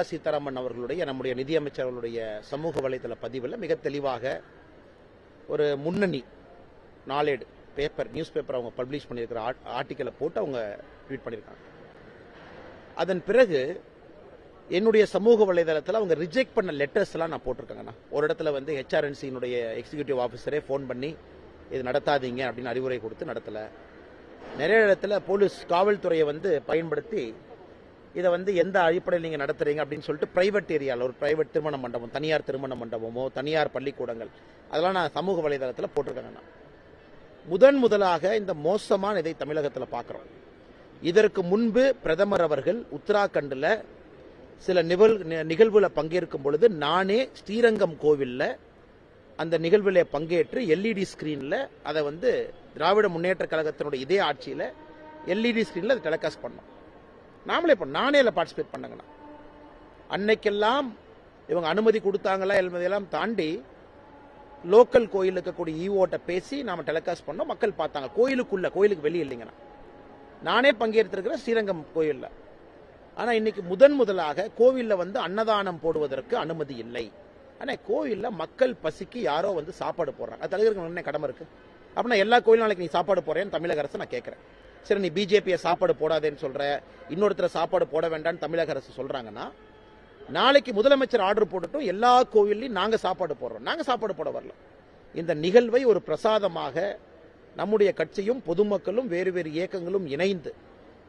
நிர்மலா சீதாராமன் அவர்களுடைய நம்முடைய நிதியமைச்சர் அவர்களுடைய சமூக வலைதள பதிவில் மிக தெளிவாக ஒரு முன்னணி நாளேடு பேப்பர் நியூஸ் பேப்பர் அவங்க பப்ளிஷ் பண்ணியிருக்கிற ஆர்டிக்கலை போட்டு அவங்க ட்வீட் பண்ணியிருக்காங்க. அதன் பிறகு என்னுடைய சமூக வலைதளத்தில் அவங்க ரிஜெக்ட் பண்ண லெட்டர்ஸ் எல்லாம் நான் போட்டிருக்கேங்கண்ணா. ஒரு இடத்துல வந்து ஹெச்ஆர்என்சியினுடைய எக்ஸிகியூட்டிவ் ஆஃபீஸரே ஃபோன் பண்ணி இது நடத்தாதீங்க அப்படின்னு அறிவுரை கொடுத்து நடத்தலை. நிறைய இடத்துல போலீஸ் காவல்துறையை வந்து பயன்படுத்தி இதை வந்து எந்த அடிப்படையில் நீங்கள் நடத்துறீங்க அப்படின்னு சொல்லிட்டு பிரைவேட் ஏரியாவில் ஒரு பிரைவேட் திருமண மண்டபம் தனியார் திருமண மண்டபமோ தனியார் பள்ளிக்கூடங்கள் அதெல்லாம் நான் சமூக வலைதளத்தில் போட்டிருக்கேங்கண்ணா முதன் முதலாக இந்த மோசமான இதை தமிழகத்தில் பார்க்குறோம் இதற்கு முன்பு பிரதமர் அவர்கள் உத்தராகண்டில் சில நிகழ் நிகழ்வில் பங்கேற்கும் பொழுது நானே ஸ்ரீரங்கம் கோவிலில் அந்த நிகழ்வில் பங்கேற்று எல்இடி ஸ்க்ரீனில் அதை வந்து திராவிட முன்னேற்ற கழகத்தினுடைய இதே ஆட்சியில் எல்இடி ஸ்க்ரீனில் அதை டெலிகாஸ்ட் பண்ணோம். நாமளே இப்போ நானே அதில் பார்ட்டிசிபேட் பண்ணங்கண்ணா. அன்னைக்கெல்லாம் இவங்க அனுமதி கொடுத்தாங்களா என்பதையெல்லாம் தாண்டி லோக்கல் கோயில் இருக்கக்கூடிய ஈவோட்டை பேசி நாம டெலிகாஸ்ட் பண்ணோம். மக்கள் பார்த்தாங்க. கோயிலுக்குள்ள கோயிலுக்கு வெளியே இல்லைங்கண்ணா. நானே பங்கேற்றிருக்கிறேன் ஸ்ரீரங்கம் கோயிலில். ஆனால் இன்னைக்கு முதன் முதலாக கோவில்ல வந்து அன்னதானம் போடுவதற்கு அனுமதி இல்லை. ஆனால் கோவில்ல மக்கள் பசிக்கு யாரோ வந்து சாப்பாடு போடுறாங்க. அது தலைவருக்கு என்ன கடமை இருக்குது அப்படின்னா எல்லா கோயிலும் நாளைக்கு நீ சாப்பாடு போடுறேன்னு தமிழக அரசு நான் கேட்குறேன். சரி நீ பிஜேபியை சாப்பாடு போடாதேன்னு சொல்ற இன்னொருத்தரை சாப்பாடு போட வேண்டாம்னு தமிழக அரசு சொல்றாங்கன்னா நாளைக்கு முதலமைச்சர் ஆர்டர் போட்டுட்டும் எல்லா கோவில்லையும் நாங்கள் சாப்பாடு போடுறோம். நாங்கள் சாப்பாடு போட வரல. இந்த நிகழ்வை ஒரு பிரசாதமாக நம்முடைய கட்சியும் பொதுமக்களும் வேறு வேறு இயக்கங்களும் இணைந்து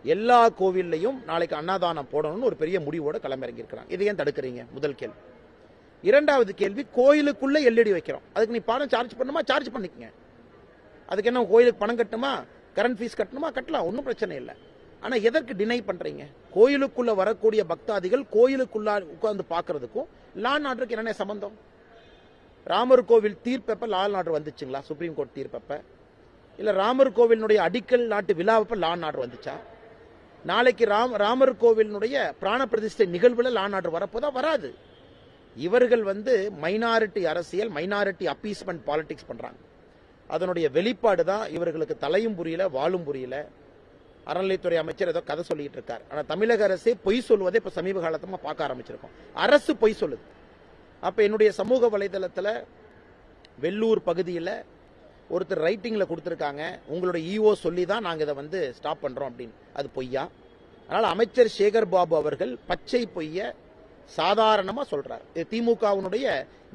எல்லா கோவில்லையும் நாளைக்கு அன்னதானம் போடணும்னு ஒரு பெரிய முடிவோடு களமிறங்கியிருக்கிறாங்க. இதை ஏன் தடுக்கிறீங்க? முதல் கேள்வி. இரண்டாவது கேள்வி கோயிலுக்குள்ளே எல்இடி வைக்கிறோம். அதுக்கு நீ பணம் சார்ஜ் பண்ணுமா சார்ஜ் பண்ணிக்கங்க. அதுக்கு என்ன கோயிலுக்கு பணம் கட்டுமா கரண்ட் ஃபீஸ் கட்டணுமா? கட்டலாம் ஒன்றும் பிரச்சனை இல்லை. ஆனால் எதற்கு டினை பண்ணுறீங்க கோயிலுக்குள்ளே வரக்கூடிய பக்தாதிகள் கோயிலுக்குள்ளா உட்காந்து பார்க்கறதுக்கும் லா அண்ட் என்னென்ன சம்பந்தம்? ராமர் கோவில் தீர்ப்பப்ப லா நாடு வந்துச்சுங்களா? சுப்ரீம் கோர்ட் தீர்ப்பப்ப? இல்லை ராமர் கோவிலினுடைய அடிக்கல் நாட்டு விழாவப்ப லா நாடு வந்துச்சா? நாளைக்கு ராம் ராமர் கோவிலினுடைய பிராண பிரதிஷ்டை நிகழ்வில் லா நாடு ஆர்டர் வராது. இவர்கள் வந்து மைனாரிட்டி அரசியல் மைனாரிட்டி அப்பீஸ்மெண்ட் பாலிடிக்ஸ் பண்ணுறாங்க அதனுடைய வெளிப்பாடு தான் இவர்களுக்கு தலையும் புரியல வாழும் புரியல. அறநிலைத்துறை அமைச்சர் ஏதோ கதை சொல்லிட்டு இருக்கார். ஆனால் தமிழக அரசே பொய் சொல்வதை இப்போ சமீப காலத்தமாக பார்க்க ஆரம்பிச்சிருக்கோம். அரசு பொய் சொல்லுது. அப்போ என்னுடைய சமூக வலைதளத்தில் வெள்ளூர் பகுதியில் ஒருத்தர் ரைட்டிங்கில் கொடுத்துருக்காங்க. உங்களோட இஓ சொல்லி தான் நாங்கள் இதை வந்து ஸ்டாப் பண்ணுறோம் அப்படின்னு. அது பொய்யா? அதனால் அமைச்சர் சேகர் பாபு அவர்கள் பச்சை பொய்ய சாதாரணமாக சொல்கிறார் இது திமுகவினுடைய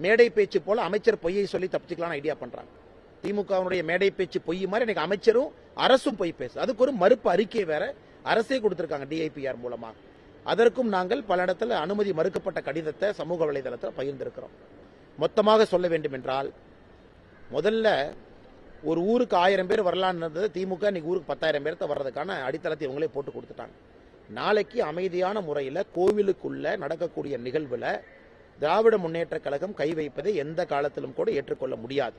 மேடை பேச்சு போல அமைச்சர் பொய்யை சொல்லி தப்பிச்சுக்கலாம்னு ஐடியா பண்ணுறாங்க திமுகவினுடைய மேடை பேச்சு பொய் மாதிரி எனக்கு அமைச்சரும் அரசும் பொய் பேசு. அதுக்கு ஒரு மறுப்பு அறிக்கை வேற அரசே கொடுத்திருக்காங்க டிஐபிஆர் மூலமா. அதற்கும் நாங்கள் பல இடத்துல அனுமதி மறுக்கப்பட்ட கடிதத்தை சமூக வலைதளத்தில் பகிர்ந்திருக்கிறோம். மொத்தமாக சொல்ல வேண்டும் என்றால் முதல்ல ஒரு ஊருக்கு ஆயிரம் பேர் வரலான்னு இருந்தது திமுக இன்னைக்கு ஊருக்கு பத்தாயிரம் பேர்த்த வர்றதுக்கான அடித்தளத்தை இவங்களே போட்டு கொடுத்துட்டாங்க. நாளைக்கு அமைதியான முறையில் கோவிலுக்குள்ள நடக்கக்கூடிய நிகழ்வுல திராவிட முன்னேற்ற கழகம் கை வைப்பதை எந்த காலத்திலும் கூட ஏற்றுக்கொள்ள முடியாது.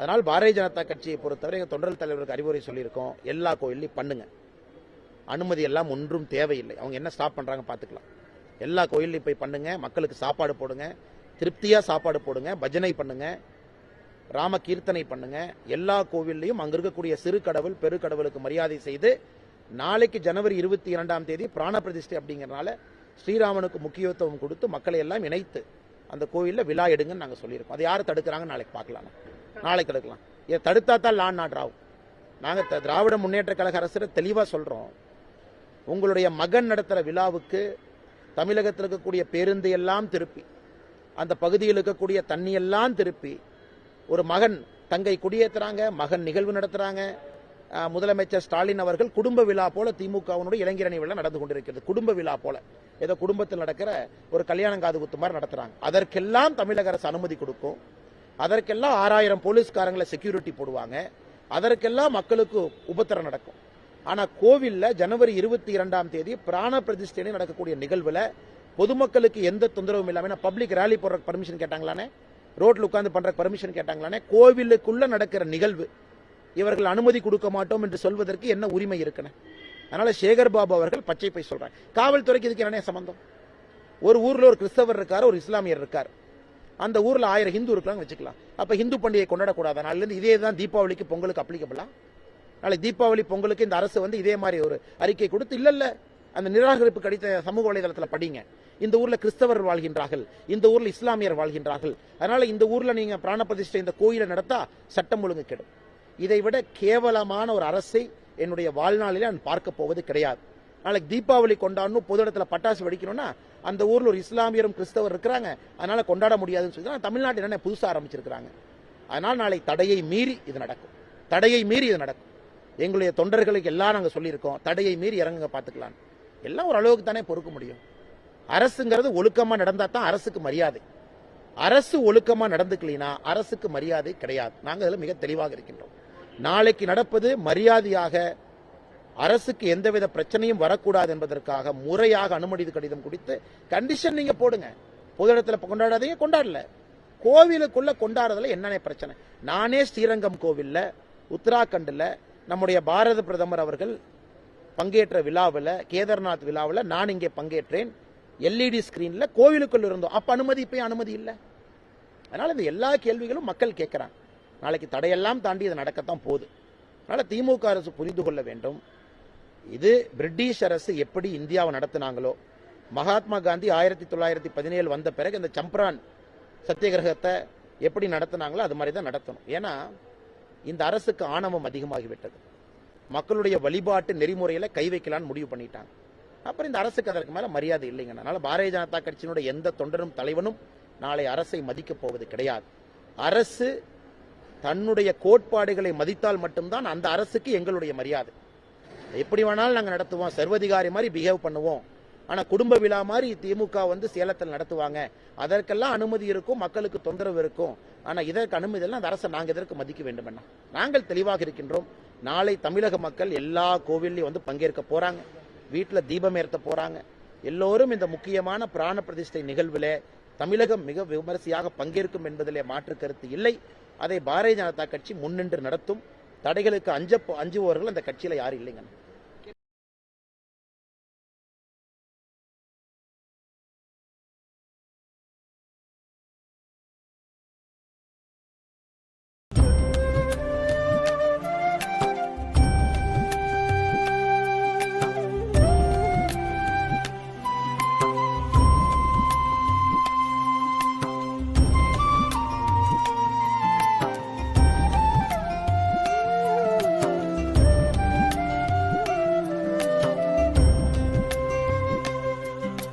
அதனால் பாரதிய ஜனதா கட்சியை பொறுத்தவரை எங்கள் தொண்டர் தலைவருக்கு அறிவுரை சொல்லியிருக்கோம். எல்லா கோயிலையும் பண்ணுங்க. அனுமதி எல்லாம் ஒன்றும் தேவையில்லை. அவங்க என்ன ஸ்டாப் பண்ணுறாங்க பார்த்துக்கலாம். எல்லா கோயிலையும் போய் பண்ணுங்க. மக்களுக்கு சாப்பாடு போடுங்க. திருப்தியாக சாப்பாடு போடுங்க. பஜனை பண்ணுங்க. ராம கீர்த்தனை பண்ணுங்க. எல்லா கோவில்லையும் அங்க இருக்கக்கூடிய சிறு கடவுள் பெருக்கடவுளுக்கு மரியாதை செய்து நாளைக்கு ஜனவரி இருபத்தி இரண்டாம் தேதி பிராண பிரதிஷ்டை அப்படிங்கிறனால ஸ்ரீராமனுக்கு முக்கியத்துவம் கொடுத்து மக்களை எல்லாம் இணைத்து அந்த கோவில்ல விழா எடுங்கன்னு நாங்கள் சொல்லியிருக்கோம். அதை யார் தடுக்கிறாங்கன்னு நாளைக்கு பார்க்கலாம். நாளைக்கு எடுக்கலாம் இதை தடுத்தா தான் லான் ஆர்டர் ஆகும். நாங்கள் த- திராவிட முன்னேற்ற கழக அரசு தெளிவாக சொல்கிறோம் உங்களுடைய மகன் நடத்துகிற விழாவுக்கு தமிழகத்தில் இருக்கக்கூடிய பேருந்து எல்லாம் திருப்பி அந்த பகுதியில் இருக்கக்கூடிய தண்ணி எல்லாம் திருப்பி ஒரு மகன் தங்கை குடியேற்றுறாங்க மகன் நிகழ்வு நடத்துகிறாங்க முதலமைச்சர் ஸ்டாலின் அவர்கள் குடும்ப விழா போல திமுகவினுடைய இளைஞரணி விழா நடந்து கொண்டிருக்கிறது. குடும்ப விழா போல. ஏதோ குடும்பத்தில் நடக்கிற ஒரு கல்யாணம் காது குத்து மாதிரி நடத்துறாங்க. அதற்கெல்லாம் தமிழக அரசு அனுமதி கொடுக்கும். அதற்கெல்லாம் ஆறாயிரம் போலீஸ்காரங்களை செக்யூரிட்டி போடுவாங்க. அதற்கெல்லாம் மக்களுக்கு உபத்திரம் நடக்கும். ஆனால் கோவிலில் ஜனவரி இருபத்தி இரண்டாம் தேதி பிராண பிரதிஷ்டை நடக்கக்கூடிய நிகழ்வில் பொதுமக்களுக்கு எந்த தொந்தரவும் இல்லாமல் பப்ளிக் ரேலி போடுற பர்மிஷன் கேட்டாங்களானே? ரோட்டில் உட்காந்து பண்ற பர்மிஷன் கேட்டாங்களானே? கோவிலுக்குள்ளே நடக்கிற நிகழ்வு. இவர்கள் அனுமதி கொடுக்க மாட்டோம் என்று சொல்வதற்கு என்ன உரிமை இருக்குன்னு? அதனால சேகர் பாபு அவர்கள் பச்சை பை சொல்றாங்க காவல்துறைக்கு இதுக்கு என்ன சம்பந்தம்? ஒரு ஊரில் ஒரு கிறிஸ்தவர் இருக்கார் ஒரு இஸ்லாமியர் இருக்கார். அந்த ஊரில் ஆயிரம் ஹிந்து இருக்கலாம் வச்சுக்கலாம். அப்போ ஹிந்து பண்டிகை கொண்டாடக்கூடாது. நாளிலேருந்து இதே தான் தீபாவளிக்கு பொங்கலுக்கு அப்ளிகபிளா நாளைக்கு தீபாவளி பொங்கலுக்கு இந்த அரசு வந்து இதே மாதிரி ஒரு அறிக்கை கொடுத்து இல்லை இல்லை அந்த நிராகரிப்பு கடித்த சமூக வலைதளத்தில் படிங்க. இந்த ஊரில் கிறிஸ்தவர் வாழ்கின்றார்கள். இந்த ஊரில் இஸ்லாமியர் வாழ்கின்றார்கள். அதனால இந்த ஊரில் நீங்கள் பிராணப்பதிஷ்டை இந்த கோயிலை நடத்தா சட்டம் ஒழுங்கு கெடும். இதை விட கேவலமான ஒரு அரசை என்னுடைய வாழ்நாளிலே நான் பார்க்க போவது கிடையாது. நாளைக்கு தீபாவளி கொண்டாடணும் பொது இடத்துல பட்டாசு வெடிக்கணும்னா அந்த ஊரில் ஒரு இஸ்லாமியரும் கிறிஸ்தவர் இருக்கிறாங்க. அதனால கொண்டாட முடியாதுன்னு சொல்லி தான் தமிழ்நாட்டில் என்ன புதுசாக ஆரம்பிச்சிருக்கிறாங்க. அதனால் நாளை தடையை மீறி இது நடக்கும். தடையை மீறி இது நடக்கும். எங்களுடைய தொண்டர்களுக்கு எல்லாம் நாங்கள் சொல்லியிருக்கோம். தடையை மீறி இறங்குங்க பார்த்துக்கலாம் எல்லாம் ஒரு அளவுக்கு தானே பொறுக்க முடியும். அரசுங்கிறது ஒழுக்கமாக நடந்தால் தான் அரசுக்கு மரியாதை. அரசு ஒழுக்கமாக நடந்துக்கலினா அரசுக்கு மரியாதை கிடையாது. நாங்கள் இதில் மிக தெளிவாக இருக்கின்றோம். நாளைக்கு நடப்பது மரியாதையாக அரசுக்கு எந்தவித பிரச்சனையும் வரக்கூடாது என்பதற்காக முறையாக அனுமதி கடிதம் கொடுத்து கண்டிஷன் நீங்க போடுங்க. பொது இடத்துல கொண்டாடாதீங்க கொண்டாடல. கோவிலுக்குள்ள கொண்டாடுறதுல என்னென்ன பிரச்சனை? நானே ஸ்ரீரங்கம் கோவில்ல உத்தராகண்டில் நம்முடைய பாரத பிரதமர் அவர்கள் பங்கேற்ற விழாவில் கேதார்நாத் விழாவில் நான் இங்கே பங்கேற்றேன். எல்இடி ஸ்கிரீன்ல கோவிலுக்குள் இருந்தோம். அப்ப அனுமதி இப்போ அனுமதி இல்லை. அதனால இந்த எல்லா கேள்விகளும் மக்கள் கேட்கிறாங்க. நாளைக்கு தடையெல்லாம் தாண்டி இது நடக்கத்தான் போகுது. அதனால திமுக அரசு புரிந்து கொள்ள வேண்டும். இது பிரிட்டிஷ் அரசு எப்படி இந்தியாவை நடத்தினாங்களோ மகாத்மா காந்தி ஆயிரத்தி தொள்ளாயிரத்தி பதினேழு வந்த பிறகு இந்த சம்பரான் சத்தியகிரகத்தை எப்படி நடத்தினாங்களோ அது மாதிரி தான் நடத்தணும். ஏன்னா இந்த அரசுக்கு ஆணவம் அதிகமாகிவிட்டது. மக்களுடைய வழிபாட்டு நெறிமுறையில கை வைக்கலான்னு முடிவு பண்ணிட்டாங்க. அப்புறம் இந்த அரசுக்கு அதற்கு மேல மரியாதை இல்லைங்க. அதனால பாரதிய ஜனதா கட்சியினுடைய எந்த தொண்டரும் தலைவனும் நாளை அரசை மதிக்கப் போவது கிடையாது. அரசு தன்னுடைய கோட்பாடுகளை மதித்தால் மட்டும்தான் அந்த அரசுக்கு எங்களுடைய மரியாதை. எப்படி வேணாலும் நாங்கள் நடத்துவோம். சர்வதிகாரி மாதிரி பிஹேவ் பண்ணுவோம். ஆனால் குடும்ப விழா மாதிரி திமுக வந்து சேலத்தில் நடத்துவாங்க. அதற்கெல்லாம் அனுமதி இருக்கும் மக்களுக்கு தொந்தரவு இருக்கும். ஆனால் இதற்கு அனுமதி எல்லாம் அந்த அரசை நாங்கள் இதற்கு மதிக்க வேண்டும் நாங்கள் தெளிவாக இருக்கின்றோம். நாளை தமிழக மக்கள் எல்லா கோவில்லையும் வந்து பங்கேற்க போகிறாங்க வீட்டில் தீபம் ஏற்ற போகிறாங்க எல்லோரும் இந்த முக்கியமான பிராண பிரதிஷ்டை நிகழ்விலே தமிழகம் மிக விமரிசையாக பங்கேற்கும் என்பதிலே மாற்று கருத்து இல்லை. அதை பாரதிய ஜனதா கட்சி முன்னின்று நடத்தும். தடைகளுக்கு அஞ்ச அஞ்சுபவர்கள் அந்த கட்சியில் யாரும் இல்லைங்க